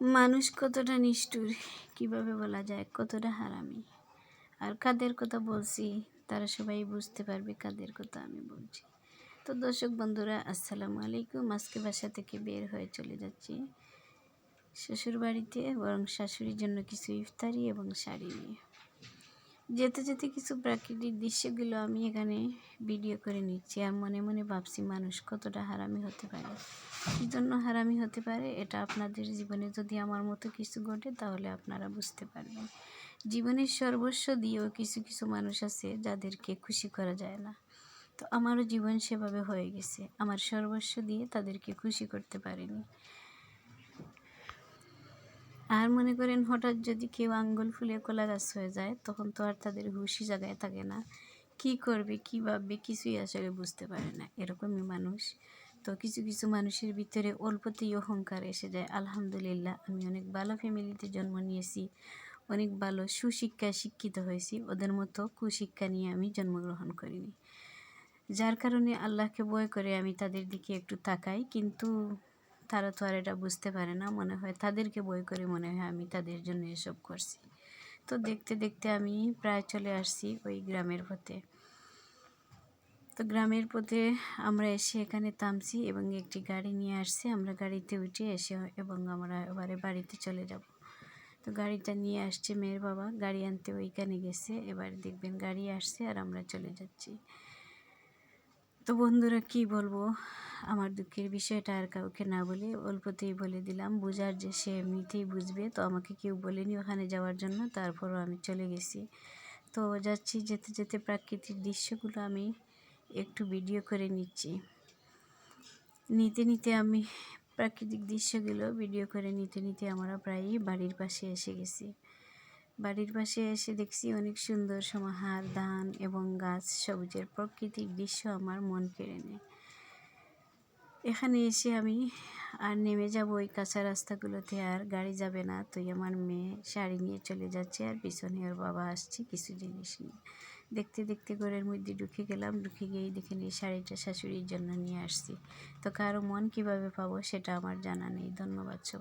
মানুষ কতটা নিষ্ঠুর, কীভাবে বলা যায়, কতটা হারামি। আর কাদের কথা বলছি, তারা সবাই বুঝতে পারবে কাদের কথা আমি বলছি। তো দর্শক বন্ধুরা, আসসালামু আলাইকুম। আজকে বাসা থেকে বের হয়ে চলে যাচ্ছি শ্বশুর বাড়িতে বরং শাশুড়ির জন্য কিছু ইফতারি এবং শাড়ি নিয়ে। যেতে যেতে কিছু প্রাকৃতিক দৃশ্যগুলো আমি এখানে ভিডিও করে নিচ্ছি আর মনে মনে ভাবছি মানুষ কতটা হারামি হতে পারে। কী জন্য হারামি হতে পারে এটা আপনাদের জীবনে যদি আমার মতো কিছু ঘটে তাহলে আপনারা বুঝতে পারবেন। জীবনের সর্বস্ব দিয়েও কিছু কিছু মানুষ আছে যাদেরকে খুশি করা যায় না। তো আমারও জীবন সেভাবে হয়ে গেছে। আমার সর্বস্ব দিয়ে তাদেরকে খুশি করতে পারিনি। আর মনে করেন হঠাৎ যদি কেউ আঙ্গুল ফুলে কলা গাছ হয়ে যায়, তখন তো আর তাদের হুশি জায়গায় থাকে না। কি করবে, কি ভাববে, কিছুই আসলে বুঝতে পারে না। এরকমই মানুষ। তো কিছু কিছু মানুষের ভিতরে অল্পতেই অহংকার এসে যায়। আলহামদুলিল্লাহ, আমি অনেক ভালো ফ্যামিলিতে জন্ম নিয়েছি। অনেক ভালো সুশিক্ষায় শিক্ষিত হয়েছি। ওদের মতো কুশিক্ষা নিয়ে আমি জন্মগ্রহণ করিনি। যার কারণে আল্লাহকে বয় করে আমি তাদের দিকে একটু তাকাই। কিন্তু তারা তো আর এটা বুঝতে পারে না মনে হয়। তাদেরকে বই করে মনে হয় আমি তাদের জন্য এসব করছি। তো দেখতে দেখতে আমি প্রায় চলে আসছি ওই গ্রামের পথে। তো গ্রামের পথে আমরা এসে এখানে থামছি এবং একটি গাড়ি নিয়ে আসছে। আমরা গাড়িতে উঠে এসে এবং আমরা এবারে বাড়িতে চলে যাব। তো গাড়িটা নিয়ে আসছে মেয়ের বাবা। গাড়ি আনতে ওইখানে গেছে। এবার দেখবেন গাড়ি আসছে আর আমরা চলে যাচ্ছি। তো বন্ধুরা কি বলব? আমার দুঃখের বিষয়টা আর কাউকে না বলে অল্পতেই বলে দিলাম। বুঝার যে সে এমনিতেই বুঝবে, তো আমাকে কেউ বলেনি ওখানে যাওয়ার জন্য, তারপরও আমি চলে গেছি। তো যাচ্ছি যেতে যেতে প্রাকৃতিক দৃশ্যগুলো আমি একটু ভিডিও করে নিচ্ছি। নিতে নিতে আমি প্রাকৃতিক দৃশ্যগুলো ভিডিও করে নিতে নিতে আমরা প্রায়ই বাড়ির পাশে এসে গেছি। বাড়ির পাশে এসে দেখছি অনেক সুন্দর সমাহার, ধান এবং গাছ, সবুজের প্রাকৃতিক দৃশ্য আমার মন কেড়ে নেয়। এখানে এসে আমি আর নেমে যাব ওই কাঁচা রাস্তাগুলোতে, আর গাড়ি যাবে না। তো আমার মেয়ে, শাড়ি নিয়ে চলে যাচ্ছে, আর পিছনে ওর বাবা আসছে কিছু জিনিস নিয়ে। দেখতে দেখতে ঘরের মধ্যে ঢুকে গেলাম, ঢুকে গিয়েই দেখে নিয়ে শাড়িটা শাশুড়ির জন্য নিয়ে আসছি। তো কারও মন কীভাবে পাবো সেটা আমার জানা নেই। ধন্যবাদ সবাই